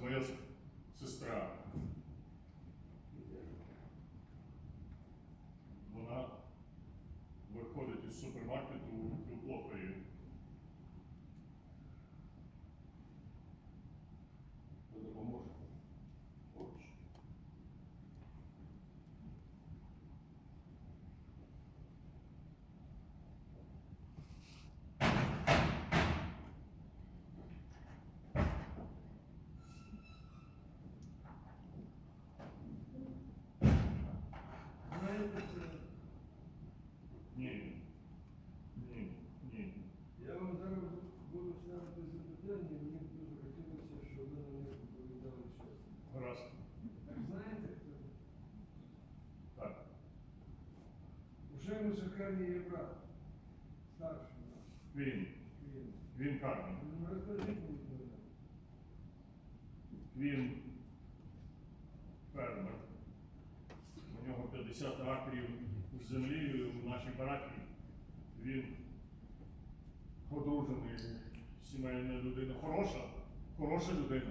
моя сестра. Вона виходить із супермаркету у опері. За Ні. Ні. Ні. я вам зараз буду ставити запитання, і мені б дуже хотілося, щоб ви на них відповідали чесно. Гаразд. Знаєте, хто? Так. Уже музикальний є брат, старший наш, Він. він. Він Кармен. Ну, розкажіть мені про нього. Він фермер. У нього 50 акрів землі в нашій парафії. Він одружений, сімейна людина. Хороша, хороша людина.